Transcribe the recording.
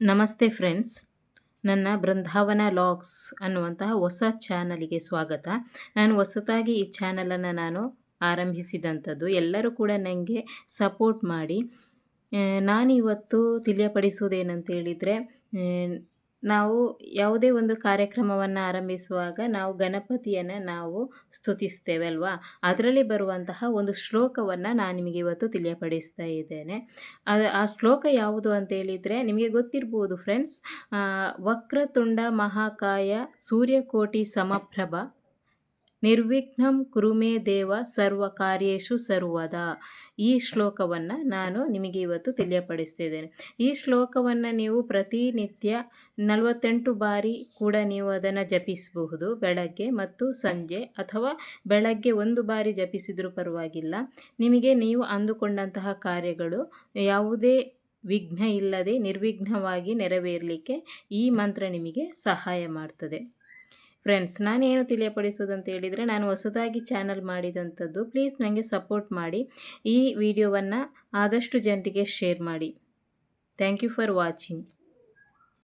ನಮಸ್ತೆ ಫ್ರೆಂಡ್ಸ್. ನನ್ನ ಬೃಂದಾವನ ಲಾಗ್ಸ್ ಅನ್ನುವಂತಹ ಹೊಸ ಚಾನಲಿಗೆ ಸ್ವಾಗತ. ನಾನು ಹೊಸತಾಗಿ ಈ ಚಾನಲನ್ನು ನಾನು ಆರಂಭಿಸಿದಂಥದ್ದು. ಎಲ್ಲರೂ ಕೂಡ ನನಗೆ ಸಪೋರ್ಟ್ ಮಾಡಿ. ನಾನು ನಾನಿವತ್ತು ತಿಳಿಯಪಡಿಸುವುದೇನಂತ ಹೇಳಿದರೆ ನಾವು ಯಾವುದೇ ಒಂದು ಕಾರ್ಯಕ್ರಮವನ್ನು ಆರಂಭಿಸುವಾಗ ನಾವು ಗಣಪತಿಯನ್ನು ನಾವು ಸ್ತುತಿಸ್ತೇವೆ ಅಲ್ವಾ? ಅದರಲ್ಲಿ ಬರುವಂತಹ ಒಂದು ಶ್ಲೋಕವನ್ನು ನಾನು ನಿಮಗೆ ಇವತ್ತು ತಿಳಿಯಪಡಿಸ್ತಾ ಇದ್ದೇನೆ. ಆ ಶ್ಲೋಕ ಯಾವುದು ಅಂತ ಹೇಳಿದರೆ ನಿಮಗೆ ಗೊತ್ತಿರ್ಬೋದು ಫ್ರೆಂಡ್ಸ್ ವಕ್ರತುಂಡ ಮಹಾಕಾಯ ಸೂರ್ಯಕೋಟಿ ಸಮಪ್ರಭ ನಿರ್ವಿಘ್ನಂ ಕುರುಮೇ ದೇವ ಸರ್ವ ಕಾರ್ಯೇಶು ಸರ್ವದ. ಈ ಶ್ಲೋಕವನ್ನು ನಾನು ನಿಮಗೆ ಇವತ್ತು ತಿಳಿಯಪಡಿಸ್ತಿದ್ದೇನೆ. ಈ ಶ್ಲೋಕವನ್ನು ನೀವು ಪ್ರತಿನಿತ್ಯ ನಲವತ್ತೆಂಟು ಬಾರಿ ಕೂಡ ನೀವು ಅದನ್ನು ಜಪಿಸಬಹುದು. ಬೆಳಗ್ಗೆ ಮತ್ತು ಸಂಜೆ ಅಥವಾ ಬೆಳಗ್ಗೆ ಒಂದು ಬಾರಿ ಜಪಿಸಿದರೂ ಪರವಾಗಿಲ್ಲ. ನಿಮಗೆ ನೀವು ಅಂದುಕೊಂಡಂತಹ ಕಾರ್ಯಗಳು ಯಾವುದೇ ವಿಘ್ನ ಇಲ್ಲದೆ ನಿರ್ವಿಘ್ನವಾಗಿ ನೆರವೇರಲಿಕ್ಕೆ ಈ ಮಂತ್ರ ನಿಮಗೆ ಸಹಾಯ ಮಾಡ್ತದೆ. ಫ್ರೆಂಡ್ಸ್ ನಾನೇನು ತಿಳಿಯಪಡಿಸೋದಂತ ಹೇಳಿದರೆ, ನಾನು ಹೊಸದಾಗಿ ಚಾನಲ್ ಮಾಡಿದಂಥದ್ದು ಪ್ಲೀಸ್ ನನಗೆ ಸಪೋರ್ಟ್ ಮಾಡಿ. ಈ ವಿಡಿಯೋವನ್ನು ಆದಷ್ಟು ಜನರಿಗೆ ಶೇರ್ ಮಾಡಿ. Thank you for watching